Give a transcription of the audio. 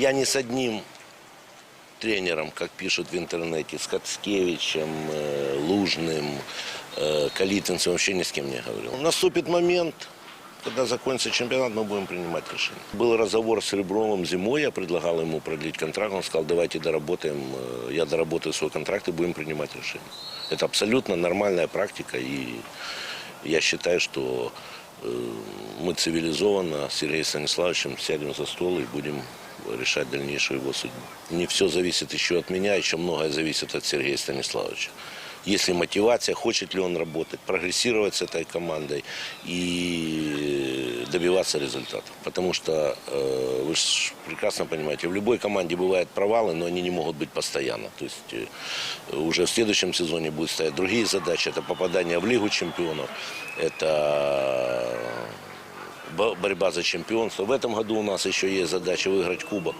Я не с одним тренером, как пишут в интернете, с Кацкевичем, э, Лужным, э, Калитинцем, вообще ни с кем не говорил. Наступит момент, когда закончится чемпионат, мы будем принимать решение. Был разговор с Ребровым зимой, я предлагал ему продлить контракт, он сказал, давайте доработаем, э, я доработаю свой контракт и будем принимать решение. Это абсолютно нормальная практика, и я считаю, что э, мы цивилизованно с Сергеем Станиславовичем сядем за стол и будем решать дальнейшую его судьбу. Не все зависит еще от меня, еще многое зависит от Сергея Станиславовича. Если мотивация, хочет ли он работать, прогрессировать с этой командой и добиваться результатов. Потому что, э, вы же прекрасно понимаете, в любой команде бывают провалы, но они не могут быть постоянно. То есть э, уже в следующем сезоне будут стоять другие задачи. Это попадание в Лигу чемпионов, это бо- борьба за чемпионство. В этом году у нас еще есть задача выиграть кубок.